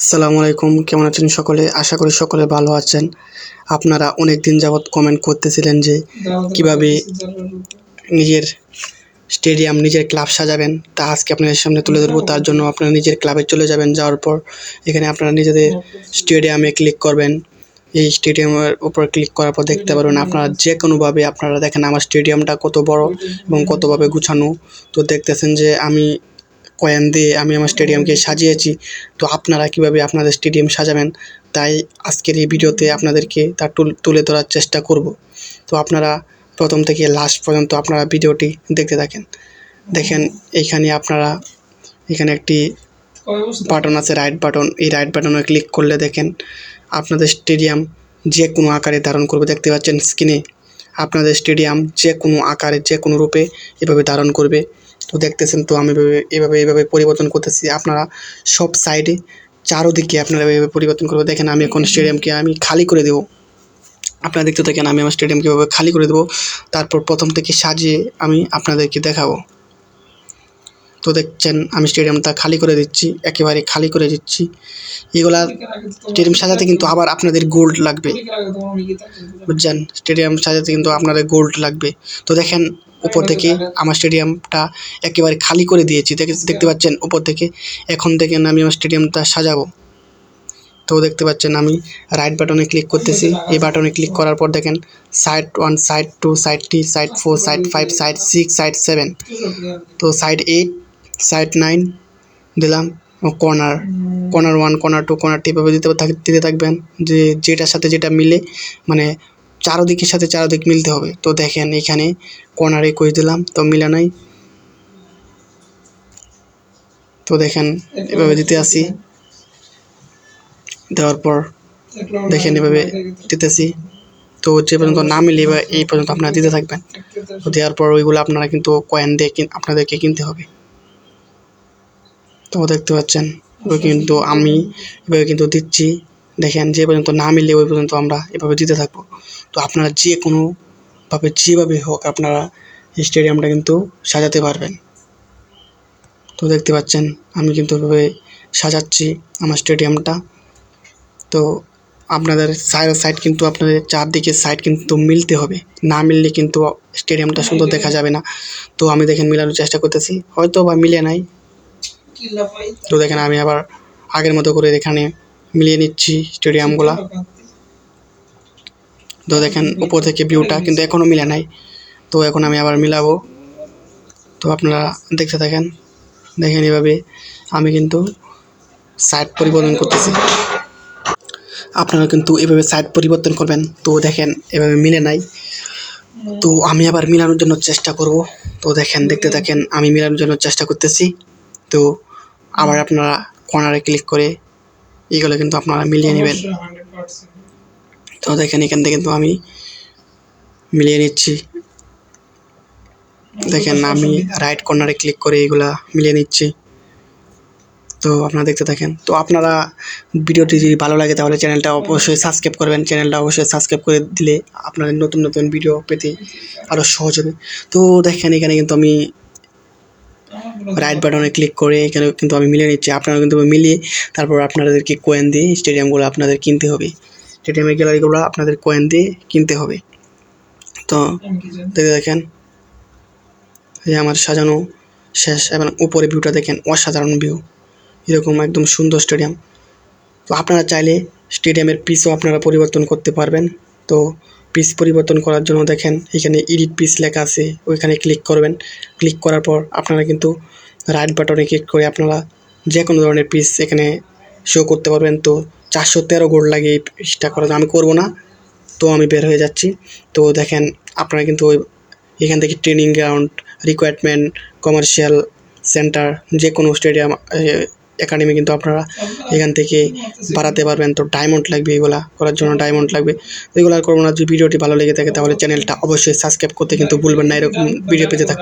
আসসালামু আলাইকুম, কেমন আছেন সকলে? আশা করি সকলে ভালো আছেন। আপনারা অনেক দিন যাবৎ কমেন্ট করতেছিলেন যে কীভাবে নিজের স্টেডিয়াম নিজের ক্লাব সাজাবেন। তা আজকে আপনাদের সামনে তুলে ধরবো। তার জন্য আপনারা নিজের ক্লাবে চলে যাবেন। যাওয়ার পর এখানে আপনারা নিজেদের স্টেডিয়ামে ক্লিক করবেন। এই স্টেডিয়ামের উপর ক্লিক করার পর দেখতে পারবেন আপনারা যে কোনোভাবে আপনারা দেখেন আমার স্টেডিয়ামটা কত বড় এবং কতভাবে গুছানো। তো দেখতেছেন যে আমি কয়েন দিয়ে আমি আমার স্টেডিয়ামকে সাজিয়েছি। তো আপনারা কীভাবে আপনাদের স্টেডিয়াম সাজাবেন? তাই আজকের এই ভিডিওতে আপনাদেরকে তা তুল- ধরার চেষ্টা করব। তো আপনারা প্রথম থেকে লাস্ট পর্যন্ত আপনারা ভিডিওটি দেখতে থাকেন। দেখেন এইখানে আপনারা, এখানে একটি বাটন আছে রাইট বাটন এই রাইট বাটনে ক্লিক করলে দেখেন, আপনাদের স্টেডিয়াম যে কোনো আকারে ধারণ করবে। দেখতে পাচ্ছেন স্ক্রিনে আপনাদের স্টেডিয়াম যে কোনো আকারে যে কোনো রূপে এভাবে ধারণ করবে। তো দেখতেছেন তো আমি এভাবে এভাবে পরিবর্তন করতেছি। আপনারা সব সাইডে চারোদিকে আপনারা এভাবে পরিবর্তন করবে। দেখেন আমি এখন স্টেডিয়ামকে আমি খালি করে দেবো। আপনারা দেখতে থাকেন আমি আমার স্টেডিয়ামকে এভাবে খালি করে দেবো। তারপর প্রথম থেকে সাজিয়ে আমি আপনাদেরকে দেখাবো। তো দেখছেন আমি স্টেডিয়ামটা খালি করে দিচ্ছি, একেবারে খালি করে দিচ্ছি। এগুলা স্টেডিয়াম সাজাতে কিন্তু আবার আপনাদের গোল্ড লাগবে। বুঝছেন? স্টেডিয়াম সাজাতে কিন্তু আপনাদের গোল্ড লাগবে। তো দেখেন উপর থেকে আমার স্টেডিয়ামটা একেবারে খালি করে দিয়েছি। দেখে দেখতে পাচ্ছেন উপর থেকে। এখন থেকে আমি আমার স্টেডিয়ামটা সাজাবো। তো দেখতে পাচ্ছেন আমি রাইট বাটনে ক্লিক করতেছি। এই বাটনে ক্লিক করার পর দেখেন side one side two side three side four side five side six side seven তো সাইড এইট সাইড নাইন দিলাম। Corner corner one corner two corner এভাবে দিতে দিতে থাকবেন। যে যেটার সাথে যেটা মিলে মানে চারোদিকের সাথে চারোদিক মিলতে হবে। তো দেখেন এখানে কর্নার একুশ দিলাম, তো মিলে নাই। তো দেখেন এভাবে দিতে আসি। দেওয়ার পর দেখেন এভাবে দিতেছি তো যে পর্যন্ত না মিলে এবার এই পর্যন্ত আপনারা দিতে থাকবেন। তো দেওয়ার পর ওইগুলো আপনারা কিন্তু কয়েন দিয়ে আপনাদেরকে কিনতে হবে। তো দেখতে পাচ্ছেন ওই কিন্তু আমি এভাবে কিন্তু দিচ্ছি। দেখেন যে পর্যন্ত না মিলে ওই পর্যন্ত আমরা এভাবে দিতে থাকব। তো আপনারা যে কোনোভাবে যেভাবে হোক আপনারা স্টেডিয়ামটা কিন্তু সাজাতে পারবেন। তো দেখতে পাচ্ছেন, আমি কিন্তু এভাবে সাজাচ্ছি আমার স্টেডিয়ামটা। তো আপনাদের সাইড সাইড কিন্তু আপনাদের চারদিকে সাইড কিন্তু মিলতে হবে। না মিললে কিন্তু স্টেডিয়ামটা সুন্দর দেখা যাবে না। তো আমি দেখেন মিলানোর চেষ্টা করতেছি। হয়তো বা মিলে নাই। তো দেখেন আমি আবার আগের মতো করে এখানে মিলিয়ে নিচ্ছি স্টেডিয়ামগুলা। তো দেখেন, উপর থেকে ভিউটা কিন্তু এখনও মিলে নাই। তো এখন আমি আবার মিলাবো। তো আপনারা দেখতে থাকেন, দেখেন এভাবে আমি কিন্তু সাইড পরিবর্তন করতেছি। আপনারা কিন্তু এভাবে সাইড পরিবর্তন করবেন। তো দেখেন, এভাবে মিলে নাই। তো আমি আবার মিলানোর জন্য চেষ্টা করব। তো দেখেন, দেখতে থাকেন, আমি মিলানোর জন্য চেষ্টা করতেছি। তো আবার আপনারা কর্নারে ক্লিক করে এগুলো কিন্তু আপনারা মিলিয়ে নেবেন। তো দেখেন এখান থেকে কিন্তু আমি মিলিয়ে নিচ্ছি। দেখেন আমি রাইট কর্নারে ক্লিক করে এগুলা মিলিয়ে নিচ্ছি। তো আপনারা দেখতে থাকেন। তো আপনারা ভিডিওটি যদি ভালো লাগে তাহলে চ্যানেলটা অবশ্যই সাবস্ক্রাইব করবেন। চ্যানেলটা অবশ্যই সাবস্ক্রাইব করে দিলে আপনাদের নতুন নতুন ভিডিও পেতে আরও সহজ হবে। তো দেখেন এখানে কিন্তু আমি রাইট বাটনে ক্লিক করে এখানে কিন্তু আমি মিলিয়ে নিচ্ছি। আপনারা কিন্তু মিলিয়ে তারপর আপনাদেরকে কয়েন দিয়ে স্টেডিয়ামগুলো আপনাদের কিনতে হবে। স্টেডিয়ামের গ্যালারিগুলো আপনাদের কয়েন দিয়ে কিনতে হবে। তো দেখে দেখেন, এই আমার সাজানো শেষ, এবং উপরে ভিউটা দেখেন, অসাধারণ ভিউ এরকম একদম সুন্দর স্টেডিয়াম তো আপনারা চাইলে স্টেডিয়ামের পিসও আপনারা পরিবর্তন করতে পারবেন। তো পিস পরিবর্তন করার জন্য দেখেন এখানে এডিট পিস লেখা আছে, ওইখানে ক্লিক করবেন। ক্লিক করার পর আপনারা কিন্তু রাইট বাটনে ক্লিক করে আপনারা যে কোনো ধরনের পিস এখানে শো করতে পারবেন। তো চারশো তেরো গোল্ড লাগে এই পিসটা জন্য। আমি করব না, তো আমি বের হয়ে যাচ্ছি। তো দেখেন আপনারা কিন্তু ওই এখান থেকে training ground requirement commercial centre যে কোনো স্টেডিয়াম একাডেমি কিন্তু আপনারা এখান থেকে বাড়াতে পারবেন। তো ডায়মন্ড লাগবে এগুলা করার জন্য ডায়মন্ড লাগবে। এগুলো আর করব না। যদি ভিডিওটি ভালো লেগে থাকে তাহলে চ্যানেলটা অবশ্যই সাবস্ক্রাইব করতে কিন্তু ভুলবেন না। এরকম ভিডিও পেতে থাকতে